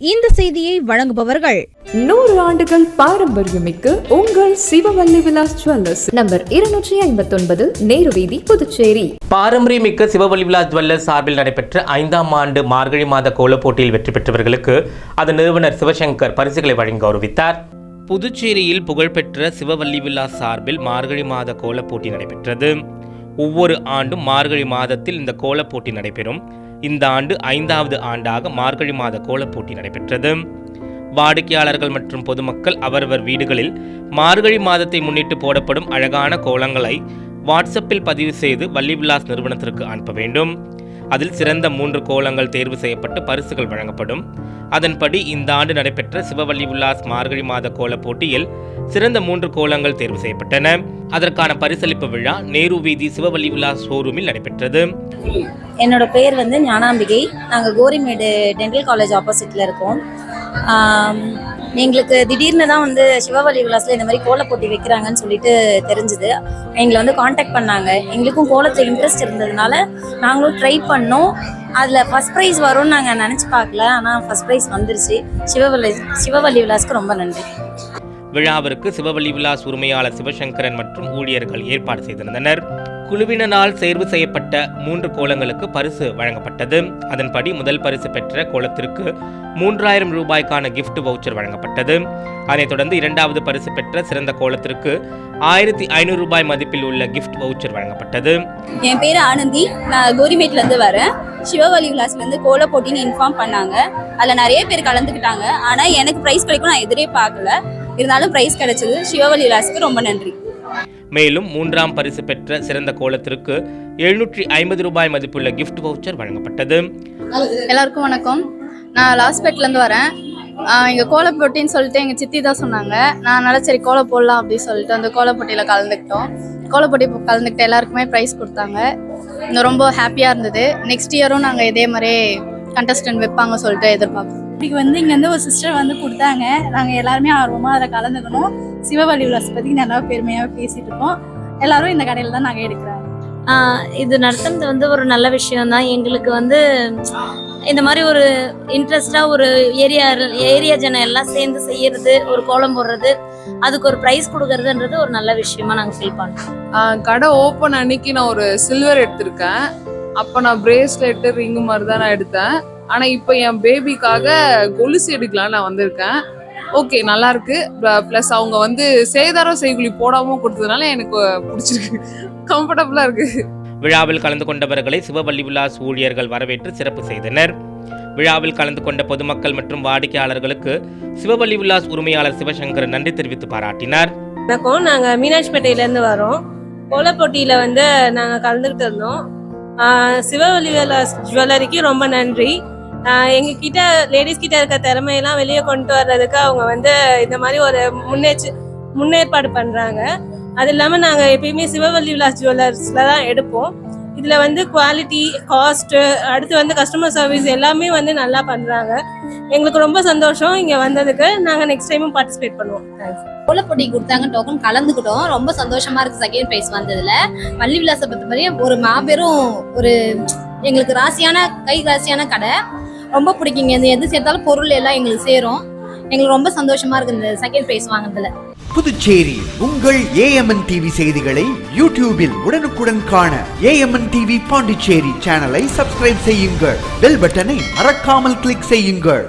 இந்த செய்தியை வழங்குபவர்கள் நூறு ஆண்டுகள் பாரம்பரியமிக்க உங்கள் சிவவல்லி விலாஸ் ஜுவல்லர்ஸ். நம்பர் இருநூற்றி ஐம்பத்தொன்பது நேரு வீதி புதுச்சேரி. பாரம்பரியமிக்க சிவவழி விழா ஜுவல்லர் சார்பில் நடைபெற்ற ஐந்தாம் ஆண்டு மார்கழி மாத கோலப் போட்டியில் வெற்றி பெற்றவர்களுக்கு அதன் நிறுவனர் சிவசங்கர் பரிசுகளை வழங்கி கௌரவித்தார். புதுச்சேரியில் புகழ்பெற்ற சிவவல்லி விழா சார்பில் மார்கழி மாத கோலப் போட்டி நடைபெற்றது. ஒவ்வொரு ஆண்டும் மார்கழி மாதத்தில் இந்த கோலப் போட்டி நடைபெறும். இந்த ஆண்டு ஐந்தாவது ஆண்டாக மார்கழி மாத கோலப் போட்டி நடைபெற்றது. வாடிக்கையாளர்கள் மற்றும் பொதுமக்கள் அவரவர் வீடுகளில் மார்கழி மாதத்தை முன்னிட்டு போடப்படும் அழகான கோலங்களை வாட்ஸ்அப்பில் பதிவு செய்து வள்ளி விலாஸ் நிறுவனத்திற்கு அனுப்ப வேண்டும். அதில் சிறந்த மூன்று கோலங்கள் தேர்வு செய்யப்பட்டு பரிசுகள் வழங்கப்படும். அதன்படி இந்த ஆண்டு நடைபெற்ற சிவவள்ளி உல்லாஸ் மார்கழி மாத கோலப் போட்டியில் சிறந்த மூன்று கோலங்கள் தேர்வு செய்யப்பட்டன. அதற்கான பரிசளிப்பு விழா நேரு வீதி சிவவள்ளி விலாஸ் ஷோரூமில் நடைபெற்றது. என்னோட பேர் வந்து ஞானாம்பிகை. நாங்கள் கோரிமேடு டென்டல் காலேஜ் ஆப்போசிட்டில் இருக்கோம். எங்களுக்கு திடீர்னு தான் வந்து சிவவழி விலாஸில் இந்த மாதிரி கோலப் போட்டி வைக்கிறாங்கன்னு சொல்லிட்டு தெரிஞ்சுது. எங்களை வந்து காண்டாக்ட் பண்ணாங்க. எங்களுக்கும் கோலத்தில் இன்ட்ரெஸ்ட் இருந்ததுனால நாங்களும் ட்ரை பண்ணோம். அதில் ஃபஸ்ட் ப்ரைஸ் வரும்னு நாங்கள் நினச்சி பார்க்கல. ஆனால் ஃபஸ்ட் ப்ரைஸ் வந்துருச்சு. சிவவல்லி சிவவல்லி விலாஸ்க்கு ரொம்ப நன்றி. விழாவிற்கு சிவவள்ளி விலாஸ் உரிமையாளர் சிவசங்கரன் மற்றும் ஊழியர்கள் ஏற்பாடு செய்திருந்தனர். குழுவினரால் தேர்வு செய்யப்பட்ட மூன்று கோலங்களுக்கு பரிசு வழங்கப்பட்டது. அதன்படி முதல் பரிசு பெற்ற கோலத்திற்கு மூன்றாயிரம் ரூபாய்க்கான கிஃப்ட் வவுச்சர் வழங்கப்பட்டது. அதைத் தொடர்ந்து இரண்டாவது பரிசு பெற்ற சிறந்த கோலத்திற்கு ஆயிரத்தி ஐநூறு ரூபாய் மதிப்பில் உள்ள கிஃப்ட் வவுச்சர் வழங்கப்பட்டது. என் பேர் ஆனந்தி. நான் கோரிமேட்லேருந்து வரேன். சிவவழி விலாஸ்லேருந்து கோல போட்டின்னு இன்ஃபார்ம் பண்ணாங்க. அதில் நிறைய பேர் கலந்துக்கிட்டாங்க. ஆனால் எனக்கு ப்ரைஸ் கிடைக்கும் நான் எதிரே பார்க்கல. இருந்தாலும் ப்ரைஸ் கிடைச்சது. சிவவழி விலாஸ்க்கு ரொம்ப நன்றி. மேலும் மூன்றாம் பரிசு பெற்ற சிறந்த கோலத்திற்கு எழுநூற்றி ஐம்பது ரூபாய் மதிப்புள்ள gift வவுச்சர் வழங்கப்பட்டது. எல்லாருக்கும் வணக்கம். நான் லாஸ்பேட்லேருந்து வரேன். இங்கே கோலப் போட்டின்னு சொல்லிட்டு எங்கள் சித்தி தான் சொன்னாங்க. நான் நல்லா சரி கோலம் போடலாம் அப்படின்னு சொல்லிட்டு அந்த கோலப் போட்டியில் கலந்துக்கிட்டோம். கோலப் போட்டி கலந்துக்கிட்ட எல்லாருக்குமே ப்ரைஸ் கொடுத்தாங்க. ரொம்ப ஹாப்பியாக இருந்தது. நெக்ஸ்ட் இயரும் நாங்கள் இதே மாதிரி கண்டஸ்டன்ட் வைப்பாங்க சொல்லிட்டு எதிர்பார்க்குறோம் இன்னைக்கு வந்து இங்கேருந்து ஒரு சிஸ்டர் வந்து கொடுத்தாங்க. நாங்கள் எல்லாருமே ஆர்வமாக அதில் கலந்துக்கணும். சிவவழி விலாஸ் பற்றி நல்லா பெருமையாக பேசிட்டு இருக்கோம். எல்லாரும் இந்த கடையில் தான் நாங்கள் எடுக்கிறோம். ஆஹ் இது நடத்துனது வந்து ஒரு நல்ல விஷயம் தான் எங்களுக்கு வந்து இந்த மாதிரி ஒரு இன்ட்ரெஸ்டாக ஒரு ஏரியா ஏரியா ஜனம் எல்லாம் சேர்ந்து செய்யறது ஒரு கோலம் போடுறது அதுக்கு ஒரு ப்ரைஸ் கொடுக்கறதுன்றது ஒரு நல்ல விஷயமா நாங்கள் ஃபீல் பண்ணுறோம் கடை ஓப்பன் அன்னைக்கு நான் ஒரு சில்வர் எடுத்திருக்கேன். அப்போ நான் பிரேஸ்லெட்டு ரிங்கு மாதிரி தான் நான் எடுத்தேன். ஆனால் இப்போ என் பேபிக்காக கொலுசு எடுக்கலாம் நான் வந்திருக்கேன். ஓகே நல்லா இருக்கு. ப்ளஸ் அவங்க வந்து சேதாரம் செய்குலி போடாம கொடுத்ததுனால எனக்கு பிடிச்சிருக்கு. கம்ஃபர்டபுளா இருக்கு. விழாவில் கலந்து கொண்டவர்களை சிவவள்ளி விலாஸ் ஊழியர்கள் வரவேற்று சிறப்பு செய்தனர். விழாவில் கலந்து கொண்ட பொதுமக்கள் மற்றும் வாடிக்கையாளர்களுக்கு சிவவள்ளி விலாஸ் உரிமையாளர் சிவசங்கர் நன்றி தெரிவித்து பாராட்டினார். வணக்கம். நாங்கள் மீனாட்சிப்பேட்டையிலேருந்து வரோம். கோலப் போட்டியில் வந்து நாங்கள் கலந்துக்கிட்டு இருந்தோம். சிவவழி விலாஸ் ஜுவல்லரிக்கு ரொம்ப நன்றி. எங்ககிட்ட லேடிஸ் கிட்ட இருக்க திறமையெல்லாம் வெளியே கொண்டு வர்றதுக்கு அவங்க வந்து இந்த மாதிரி ஒரு முன்னேற்று முன்னேற்பாடு பண்ணுறாங்க அது இல்லாமல் நாங்கள் எப்பயுமே சிவவள்ளி விலாஸ் ஜுவல்லர்ஸில் தான் எடுப்போம். இதில் வந்து குவாலிட்டி காஸ்ட்டு அடுத்து வந்து கஸ்டமர் சர்வீஸ் எல்லாமே வந்து நல்லா பண்ணுறாங்க எங்களுக்கு ரொம்ப சந்தோஷம் இங்கே வந்ததுக்கு. நாங்கள் நெக்ஸ்ட் டைமும் பார்ட்டிசிபேட் பண்ணுவோம். தேங்க்ஸ் கோலப்பொட்டி கொடுத்தாங்க டோக்கன் கலந்துக்கிட்டோம். ரொம்ப சந்தோஷமா இருக்கு செகண்ட் பிரைஸ் வந்ததுல. வள்ளி விலாசை பொறுத்த வரையும் ஒரு மாபெரும் ஒரு எங்களுக்கு ராசியான கை ராசியான கடை. ரொம்ப பிடிக்குங்க. இந்த எது சேர்த்தாலும் பொருள் எல்லாம் எங்களுக்கு சேரும். எங்களுக்கு ரொம்ப சந்தோஷமா இருக்கு இந்த செகண்ட் பிரைஸ் வாங்கினதுல புதுச்சேரி உங்கள் ஏஎம்என் டிவி செய்திகளை யூடியூபில் உடனுக்குடன் காண ஏஎம்என் டிவி பாண்டிச்சேரி சேனலை சப்ஸ்கிரைப் செய்யுங்கள். பெல் பட்டனை மறக்காமல் கிளிக் செய்யுங்கள்.